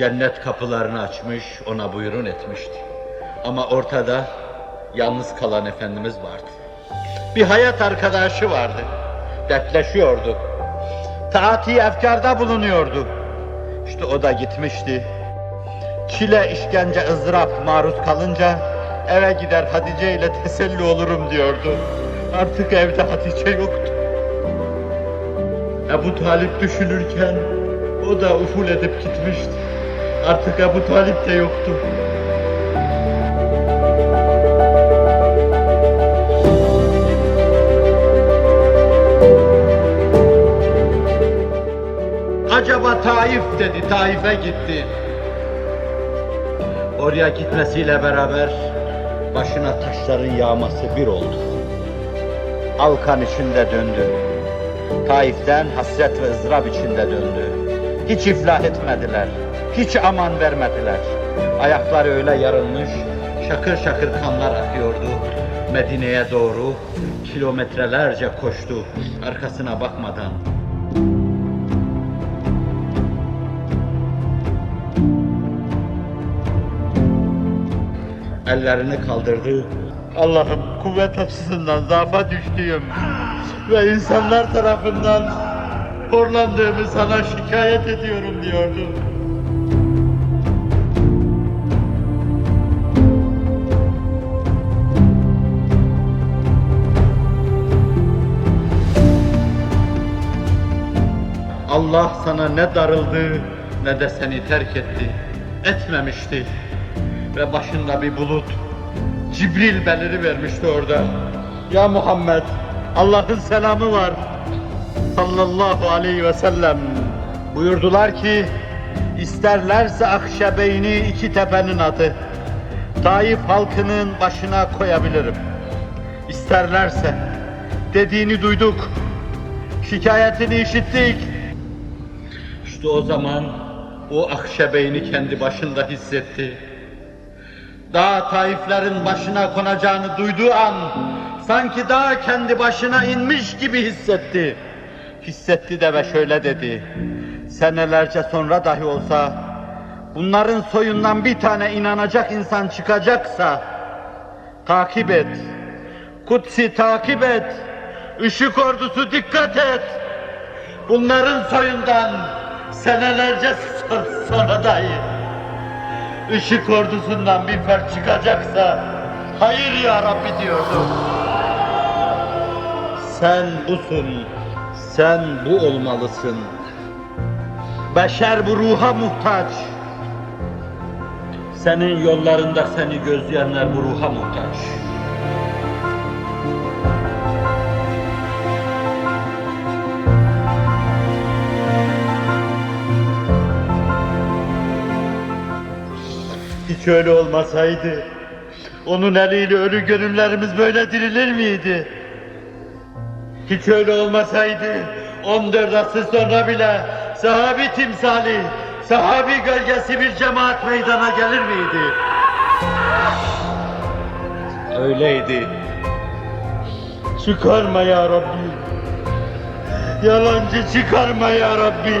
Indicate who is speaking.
Speaker 1: cennet kapılarını açmış, ona buyurun etmişti. Ama ortada yalnız kalan Efendimiz vardı. Bir hayat arkadaşı vardı. Dertleşiyordu. Taati efkarda bulunuyordu. İşte o da gitmişti. Çile, işkence, ızdırap maruz kalınca eve gider Hatice ile teselli olurum diyordu. Artık evde Hatice yoktu. Ebu Talip düşünürken o da uful edip gitmişti. Artık Ebu Talip de yoktu. Acaba Taif dedi, Taif'e gitti. Oraya gitmesiyle beraber başına taşların yağması bir oldu. Alkan içinde döndü. Taif'ten hasret ve ızdırap içinde döndü. Hiç iflah etmediler. Hiç aman vermediler. Ayakları öyle yarılmış, şakır şakır kanlar akıyordu. Medine'ye doğru kilometrelerce koştu arkasına bakmadan. Ellerini kaldırdı. Allah'ım kuvvet açısından zaafa düştüğüm ve insanlar tarafından horlandığımı sana şikayet ediyorum diyordu. Allah sana ne darıldı ne de seni terk etti. Etmemişti. Ve başında bir bulut. Cibril beliri vermişti orada. Ya Muhammed Allah'ın selamı var. Sallallahu aleyhi ve sellem. Buyurdular ki isterlerse Akşebeyni iki tepenin adı. Taif halkının başına koyabilirim. İsterlerse dediğini duyduk. Şikayetini işittik. İşte o zaman o Akşebeyni kendi başında hissetti. Dağ Taiflerin başına konacağını duyduğu an sanki dağ kendi başına inmiş gibi hissetti. Hissetti de ve şöyle dedi. Senelerce sonra dahi olsa bunların soyundan bir tane inanacak insan çıkacaksa takip et. Kutsi takip et. Işık ordusu dikkat et. Bunların soyundan senelerce so- sonra dahi Işık ordusundan bir fert çıkacaksa hayır ya Rabbi diyordu. Sen busun, sen bu olmalısın. Beşer bu ruha muhtaç. Senin yollarında seni gözleyenler bu ruha muhtaç. Hiç öyle olmasaydı, onun eliyle ölü gönüllerimiz böyle dirilir miydi? Hiç öyle olmasaydı, 14 asır sonra bile sahabi timsali, sahabi gölgesi bir cemaat meydana gelir miydi? Öyleydi. Çıkarma ya Rabbi. Yalancı çıkarma ya Rabbi.